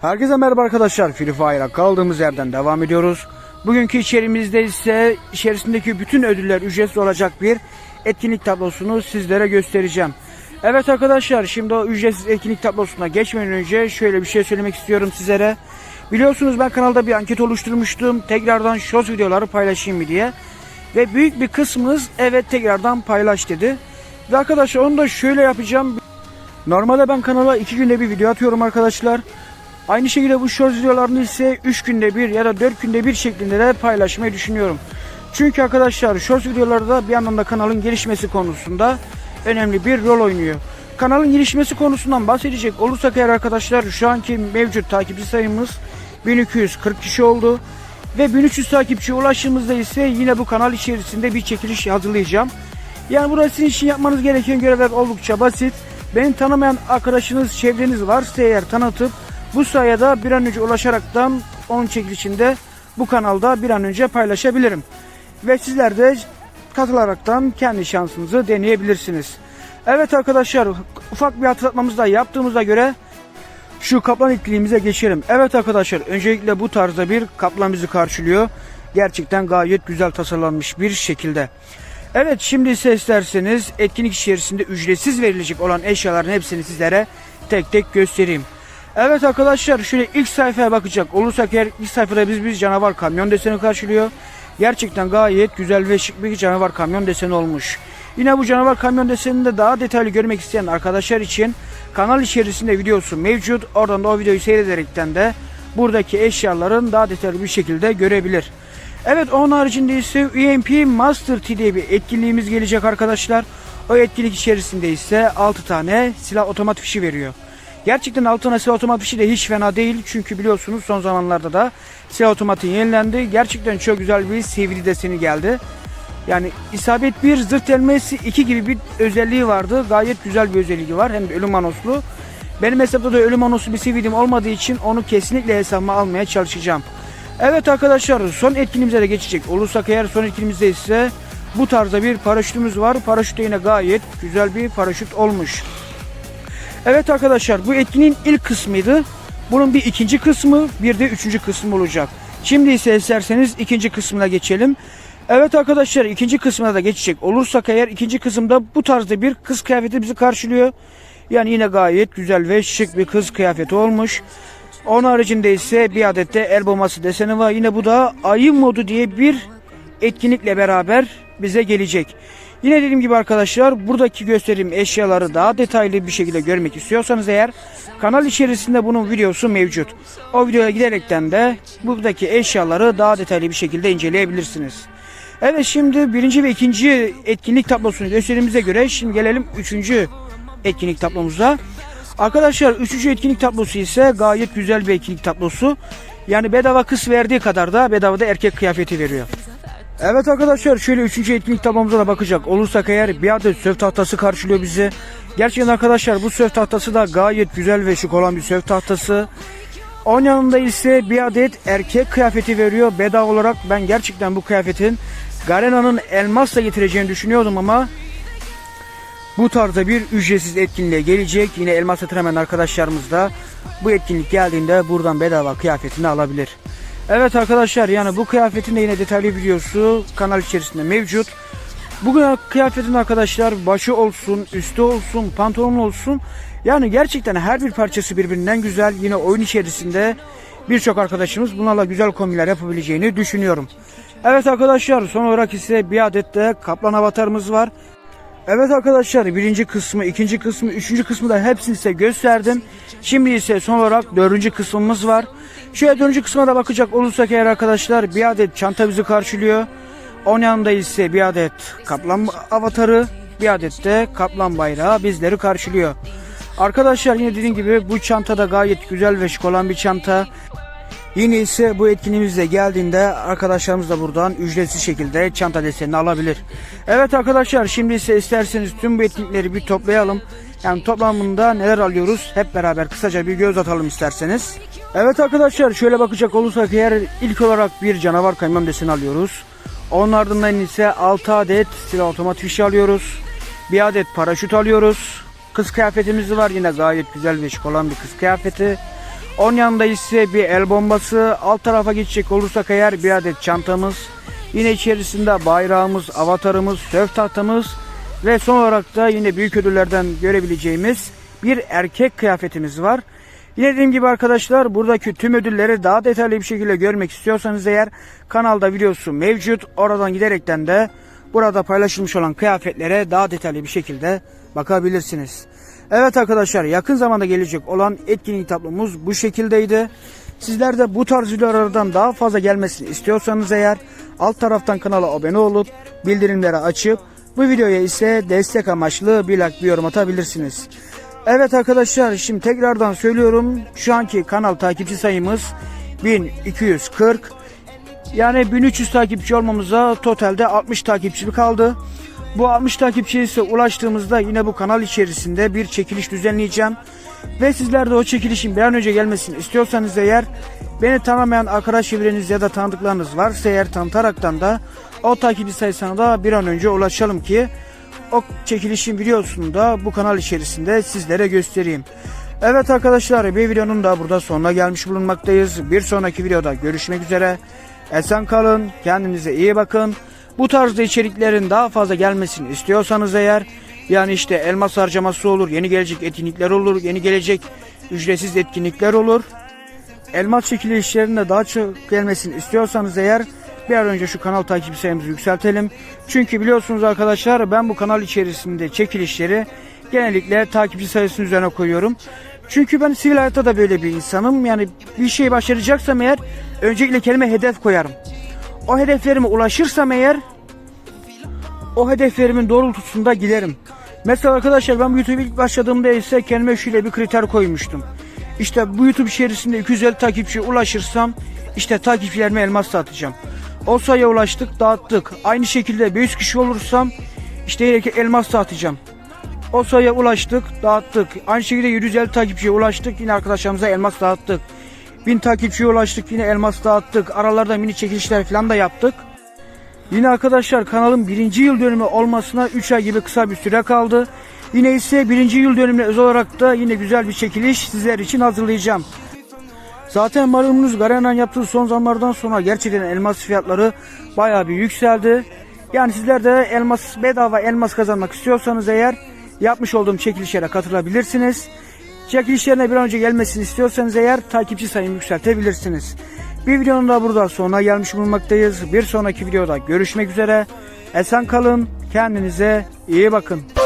Herkese merhaba arkadaşlar. Free Fire'a kaldığımız yerden devam ediyoruz. Bugünkü içerimizde ise içerisindeki bütün ödüller ücretsiz olacak bir etkinlik tablosunu sizlere göstereceğim. Evet arkadaşlar şimdi o ücretsiz etkinlik tablosuna geçmeden önce şöyle bir şey söylemek istiyorum sizlere. Biliyorsunuz ben kanalda bir anket oluşturmuştum. Tekrardan shows videoları paylaşayım mı diye. Ve büyük bir kısmınız evet tekrardan paylaş dedi. Ve arkadaşlar onu da şöyle yapacağım. Normalde ben kanala iki günde bir video atıyorum arkadaşlar. Aynı şekilde bu short videolarını ise 3 günde bir ya da 4 günde bir şeklinde de paylaşmayı düşünüyorum. Çünkü arkadaşlar short videolarda bir yandan da kanalın gelişmesi konusunda önemli bir rol oynuyor. Kanalın gelişmesi konusundan bahsedecek olursak eğer arkadaşlar şu anki mevcut takipçi sayımız 1240 kişi oldu. Ve 1300 takipçiye ulaştığımızda ise yine bu kanal içerisinde bir çekiliş hazırlayacağım. Yani burada sizin için yapmanız gereken görevler oldukça basit. Beni tanımayan arkadaşınız, çevreniz varsa eğer tanıtıp bu sayede bir an önce ulaşaraktan onun çekilişinde bu kanalda bir an önce paylaşabilirim. Ve sizler de katılaraktan kendi şansınızı deneyebilirsiniz. Evet arkadaşlar ufak bir hatırlatmamızı da yaptığımıza göre şu kaplan iklimimize geçelim. Evet arkadaşlar öncelikle bu tarzda bir kaplan bizi karşılıyor. Gerçekten gayet güzel tasarlanmış bir şekilde. Evet şimdi ise isterseniz etkinlik içerisinde ücretsiz verilecek olan eşyaların hepsini sizlere tek tek göstereyim. Evet arkadaşlar şöyle ilk sayfaya bakacak olursak eğer ilk sayfada biz bir canavar kamyon deseni karşılıyor. Gerçekten gayet güzel ve şık bir canavar kamyon deseni olmuş. Yine bu canavar kamyon desenini de daha detaylı görmek isteyen arkadaşlar için kanal içerisinde videosu mevcut. Oradan da o videoyu seyrederekten de buradaki eşyaların daha detaylı bir şekilde görebilir. Evet onun haricinde ise UMP Master T diye bir etkinliğimiz gelecek arkadaşlar. O etkinlik içerisinde ise 6 tane silah otomatik fişi veriyor. Gerçekten 6 tane silah otomatik de hiç fena değil. Çünkü biliyorsunuz son zamanlarda da silah otomatiği yenilendi. Gerçekten çok güzel bir sevgili deseni geldi. Yani isabet 1 zırt delmesi 2 gibi bir özelliği vardı. Gayet güzel bir özelliği var. Hem de ölüm manoslu. Benim hesapta da ölüm manoslu bir CV'dim olmadığı için onu kesinlikle hesabıma almaya çalışacağım. Evet arkadaşlar son etkinliğimize de geçecek olursak eğer son etkinliğimizde ise bu tarzda bir paraşütümüz var. Paraşüt yine gayet güzel bir paraşüt olmuş. Evet arkadaşlar bu etkinliğin ilk kısmıydı. Bunun bir ikinci kısmı bir de üçüncü kısmı olacak. Şimdi ise isterseniz ikinci kısmına geçelim. Evet arkadaşlar ikinci kısmına da geçecek olursak eğer ikinci kısımda bu tarzda bir kız kıyafeti bizi karşılıyor. Yani yine gayet güzel ve şık bir kız kıyafeti olmuş. Onun haricinde ise bir adet de el bombası deseni var. Yine bu da ayı modu diye bir etkinlikle beraber bize gelecek. Yine dediğim gibi arkadaşlar buradaki gösterim eşyaları daha detaylı bir şekilde görmek istiyorsanız eğer kanal içerisinde bunun videosu mevcut. O videoya giderekten de buradaki eşyaları daha detaylı bir şekilde inceleyebilirsiniz. Evet şimdi birinci ve ikinci etkinlik tablosunu gösterimize göre şimdi gelelim üçüncü etkinlik tablomuza. Arkadaşlar üçüncü etkinlik tablosu ise gayet güzel bir etkinlik tablosu. Yani bedava kız verdiği kadar da bedava da erkek kıyafeti veriyor. Evet arkadaşlar şöyle üçüncü etkinlik tablomuza da bakacak olursak eğer bir adet söv tahtası karşılıyor bizi. Gerçekten arkadaşlar bu söv tahtası da gayet güzel ve şık olan bir söv tahtası. Onun yanında ise bir adet erkek kıyafeti veriyor bedava olarak. Ben gerçekten bu kıyafetin Garena'nın elmasla getireceğini düşünüyordum ama bu tarzda bir ücretsiz etkinliğe gelecek. Yine elmas yatıramayan arkadaşlarımız da bu etkinlik geldiğinde buradan bedava kıyafetini alabilir. Evet arkadaşlar yani bu kıyafetin de yine detaylı videosu kanal içerisinde mevcut. Bugün kıyafetin arkadaşlar başı olsun, üstü olsun, pantolon olsun. Yani gerçekten her bir parçası birbirinden güzel. Yine oyun içerisinde birçok arkadaşımız bunlarla güzel kombinler yapabileceğini düşünüyorum. Evet arkadaşlar son olarak ise bir adet de kaplan avatarımız var. Evet arkadaşlar birinci kısmı, ikinci kısmı, üçüncü kısmı da hepsini size gösterdim. Şimdi ise son olarak dördüncü kısmımız var. Şöyle dördüncü kısma da bakacak olursak eğer arkadaşlar bir adet çanta bizi karşılıyor. Onun yanında ise bir adet kaplan avatarı, bir adet de kaplan bayrağı bizleri karşılıyor. Arkadaşlar yine dediğim gibi bu çanta da gayet güzel ve şık olan bir çanta. Yine ise bu etkinliğimizde geldiğinde arkadaşlarımız da buradan ücretsiz şekilde çanta desenini alabilir. Evet arkadaşlar şimdi ise isterseniz tüm bu etkinlikleri bir toplayalım. Yani toplamında neler alıyoruz hep beraber kısaca bir göz atalım isterseniz. Evet arkadaşlar şöyle bakacak olursak eğer ilk olarak bir canavar kamyon deseni alıyoruz. Onun ardından ise 6 adet silah otomatik fişi alıyoruz. Bir adet paraşüt alıyoruz. Kız kıyafetimiz var yine gayet güzel ve şık olan bir kız kıyafeti. Onun yanında ise bir el bombası. Alt tarafa geçecek olursak eğer bir adet çantamız. Yine içerisinde bayrağımız, avatarımız, sörf tahtamız ve son olarak da yine büyük ödüllerden görebileceğimiz bir erkek kıyafetimiz var. Yine dediğim gibi arkadaşlar buradaki tüm ödülleri daha detaylı bir şekilde görmek istiyorsanız eğer kanalda videosu mevcut. Oradan giderekten de burada paylaşılmış olan kıyafetlere daha detaylı bir şekilde bakabilirsiniz. Evet arkadaşlar yakın zamanda gelecek olan etkinlik tablomuz bu şekildeydi. Sizler de bu tarz videolardan daha fazla gelmesini istiyorsanız eğer alt taraftan kanala abone olup bildirimleri açıp bu videoya ise destek amaçlı bir like bir yorum atabilirsiniz. Evet arkadaşlar şimdi tekrardan söylüyorum şu anki kanal takipçi sayımız 1240 yani 1300 takipçi olmamıza totalde 60 takipçi kaldı. Bu 60 takipçiye ise ulaştığımızda yine bu kanal içerisinde bir çekiliş düzenleyeceğim. Ve sizler de o çekilişin bir an önce gelmesini istiyorsanız eğer beni tanımayan arkadaş çevreniz ya da tanıdıklarınız varsa eğer tanıtaraktan da o takipçi sayısına da bir an önce ulaşalım ki o çekilişin videosunu da bu kanal içerisinde sizlere göstereyim. Evet arkadaşlar bir videonun da burada sonuna gelmiş bulunmaktayız. Bir sonraki videoda görüşmek üzere. Esen kalın, kendinize iyi bakın. Bu tarzda içeriklerin daha fazla gelmesini istiyorsanız eğer yani işte elmas harcaması olur, yeni gelecek etkinlikler olur, yeni gelecek ücretsiz etkinlikler olur. Elmas çekilişlerinde daha çok gelmesini istiyorsanız eğer bir an önce şu kanal takip sayımızı yükseltelim. Çünkü biliyorsunuz arkadaşlar ben bu kanal içerisinde çekilişleri genellikle takipçi sayısının üzerine koyuyorum. Çünkü ben sivil hayatta da böyle bir insanım. Yani bir şey başaracaksam eğer öncelikle kendime hedef koyarım. O hedeflerime ulaşırsam eğer o hedeflerimin doğrultusunda giderim. Mesela arkadaşlar ben bu YouTube ilk başladığımda ise kendime şöyle bir kriter koymuştum. İşte bu YouTube içerisinde 250 takipçiye ulaşırsam işte takipçilerime elmas dağıtacağım. O sayıya ulaştık dağıttık. Aynı şekilde 500 kişi olursam işte elmas dağıtacağım. O sayıya ulaştık dağıttık. Aynı şekilde 750 takipçiye ulaştık yine arkadaşlarımıza elmas dağıttık. 1000 takipçiye ulaştık yine elmas dağıttık. Aralarda mini çekilişler falan da yaptık. Yine arkadaşlar kanalın birinci yıl dönümü olmasına 3 ay gibi kısa bir süre kaldı. Yine ise birinci yıl dönümüne özel olarak da yine güzel bir çekiliş sizler için hazırlayacağım. Zaten malumunuz Garena'nın yaptığı son zamanlardan sonra gerçekten elmas fiyatları bayağı bir yükseldi. Yani sizler de elmas bedava elmas kazanmak istiyorsanız eğer yapmış olduğum çekilişlere katılabilirsiniz. Çekilişlerine bir an önce gelmesini istiyorsanız eğer takipçi sayımı yükseltebilirsiniz. Bir videonun da burada sonuna gelmiş bulunmaktayız. Bir sonraki videoda görüşmek üzere. Esen kalın, kendinize iyi bakın.